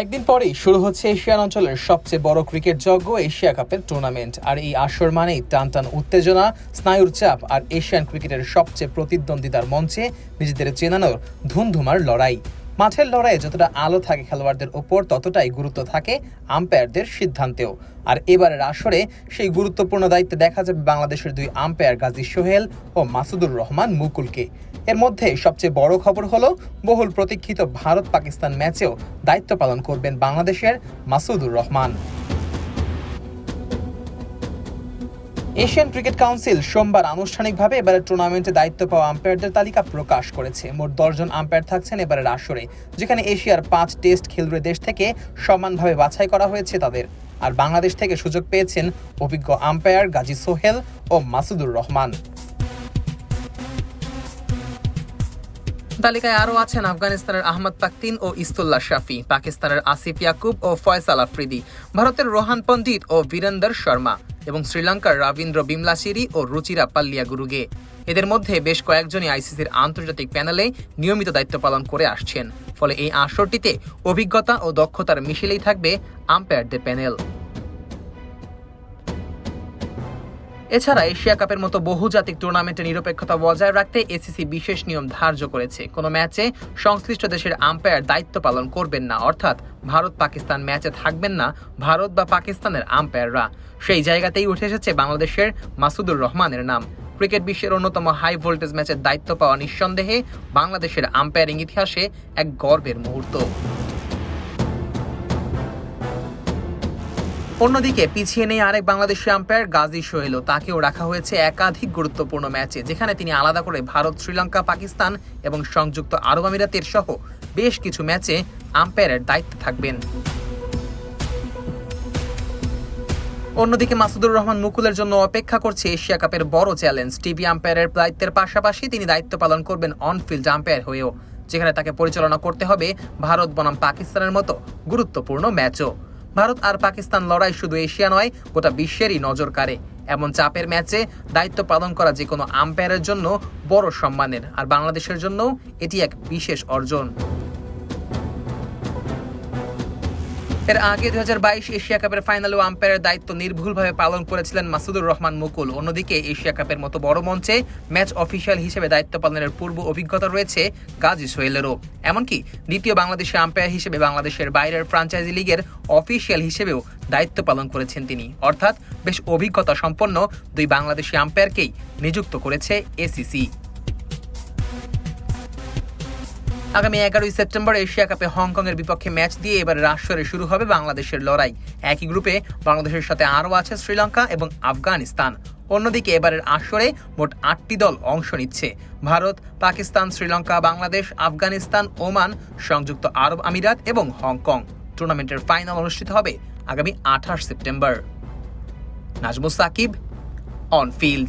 একদিন পরেই শুরু হচ্ছে এশিয়ান অঞ্চলের সবচেয়ে বড় ক্রিকেট যজ্ঞ, এশিয়া কাপের টুর্নামেন্ট আর এই আসর মানেই টান টান উত্তেজনা, স্নায়ুর চাপ আর এশিয়ান ক্রিকেটের সবচেয়ে প্রতিদ্বন্দ্বিতার মঞ্চে নিজেদের চেনানোর ধুমধুমার লড়াই। মাঠের লড়াইয়ে যতটা আলো থাকে খেলোয়াড়দের ওপর, ততটাই গুরুত্ব থাকে আম্পায়ারদের সিদ্ধান্তেও। আর এবারের আসরে সেই গুরুত্বপূর্ণ দায়িত্বে দেখা যাবে বাংলাদেশের দুই আম্পায়ার গাজী সোহেল ও মাসুদুর রহমান মুকুলকে। এর মধ্যে সবচেয়ে বড় খবর হলো, বহুল প্রতীক্ষিত ভারত পাকিস্তান ম্যাচেও দায়িত্ব পালন করবেন বাংলাদেশের Masudur Rahman. Asian cricket council সোমবার আনুষ্ঠানিকভাবে এবারের টুর্নামেন্টে দায়িত্ব পাওয়া আম্পায়ারদের তালিকা প্রকাশ করেছে। মোট দশজন আম্পায়ার থাকছেন এবারের আসরে, যেখানে এশিয়ার পাঁচ টেস্ট খেলুড়ে দেশ থেকে সমানভাবে বাছাই করা হয়েছে তাদের। আর বাংলাদেশ থেকে সুযোগ পেয়েছেন অভিজ্ঞ আম্পায়ার গাজী সোহেল ও মাসুদুর রহমান। তালিকায় আরও আছেন আফগানিস্তানের আহমদ পাকতিন ও ইস্তুল্লাহ শাফি, পাকিস্তানের আসিফ ইয়াকুব ও ফয়সাল আফ্রিদি, ভারতের রোহান পণ্ডিত ও বীরেন্দর শর্মা এবং শ্রীলঙ্কার রবীন্দ্র বিমলাশিরি ও রুচিরা পাল্লিয়া গুরুগে। এদের মধ্যে বেশ কয়েকজনই আইসিসির আন্তর্জাতিক প্যানেলে নিয়মিত দায়িত্ব পালন করে আসছেন। ফলে এই আসরটিতে অভিজ্ঞতা ও দক্ষতার মিশেলেই থাকবে আম্পায়ারদের প্যানেল। এছাড়া এশিয়া কাপের মতো বহুজাতিক টুর্নামেন্টে নিরপেক্ষতা বজায় রাখতে এসিসি বিশেষ নিয়ম ধার্য করেছে। কোনো ম্যাচে সংশ্লিষ্ট দেশের আম্পায়ার দায়িত্ব পালন করবেন না, অর্থাৎ ভারত পাকিস্তান ম্যাচে থাকবেন না ভারত বা পাকিস্তানের আম্পায়াররা। সেই জায়গাতেই উঠে এসেছে বাংলাদেশের মাসুদুর রহমানের নাম। ক্রিকেট বিশ্বের অন্যতম হাই ভোল্টেজ ম্যাচের দায়িত্ব পাওয়া নিঃসন্দেহে বাংলাদেশের আম্পায়ারিং ইতিহাসে এক গর্বের মুহূর্ত। অন্যদিকে পিছিয়ে নেই আরেক বাংলাদেশি আম্পায়ার গাজী সোহেলও তাকেও রাখা হয়েছে একাধিক গুরুত্বপূর্ণ ম্যাচে, যেখানে তিনি আলাদা করে ভারত, শ্রীলঙ্কা, পাকিস্তান এবং সংযুক্ত আরব আমিরাতের সহ বেশ কিছু ম্যাচে আম্পায়ারের দায়িত্বে থাকবেন। অন্যদিকে মাসুদুর রহমান মুকুলের জন্য অপেক্ষা করছে এশিয়া কাপের বড় চ্যালেঞ্জ। টিভি আম্পায়ারের দায়িত্বের পাশাপাশি তিনি দায়িত্ব পালন করবেন অনফিল্ড আম্পায়ার হয়েও, যেখানে তাকে পরিচালনা করতে হবে ভারত বনাম পাকিস্তানের মতো গুরুত্বপূর্ণ ম্যাচও। ভারত আর পাকিস্তান লড়াই শুধু এশিয়া নয়, গোটা বিশ্বেরই নজর কাড়ে। এমন চাপের ম্যাচে দায়িত্ব পালন করা যে কোনো আম্পায়ারের জন্য বড় সম্মানের, আর বাংলাদেশের জন্যও এটি এক বিশেষ অর্জন। এর আগে দু হাজার বাইশ এশিয়া কাপের ফাইনালেও আম্পায়ারের দায়িত্ব নির্ভুলভাবে পালন করেছিলেন মাসুদুর রহমান মুকুল। অন্যদিকে এশিয়া কাপের মতো বড় মঞ্চে ম্যাচ অফিসিয়াল হিসেবে দায়িত্ব পালনের পূর্ব অভিজ্ঞতা রয়েছে গাজী সোহেলেরও। এমনকি দ্বিতীয় বাংলাদেশি আম্পায়ার হিসেবে বাংলাদেশের বাইরের ফ্রাঞ্চাইজি লিগের অফিসিয়াল হিসেবেও দায়িত্ব পালন করেছেন তিনি। অর্থাৎ বেশ অভিজ্ঞতা সম্পন্ন দুই বাংলাদেশি আম্পায়ারকেই নিযুক্ত করেছে এসিসি আগামী এগারোই সেপ্টেম্বর এশিয়া কাপে হংকংয়ের বিপক্ষে ম্যাচ দিয়ে এবার রাশরে শুরু হবে বাংলাদেশের লড়াই। একই গ্রুপে বাংলাদেশের সাথে আরও আছে শ্রীলঙ্কা এবং আফগানিস্তান। অন্যদিকে এবারের আসরে মোট আটটি দল অংশ নিচ্ছে। ভারত, পাকিস্তান, শ্রীলঙ্কা, বাংলাদেশ, আফগানিস্তান, ওমান, সংযুক্ত আরব আমিরাত এবং হংকং। টুর্নামেন্টের ফাইনাল অনুষ্ঠিত হবে আগামী আঠাশ September. Nazmus Sakib, on field.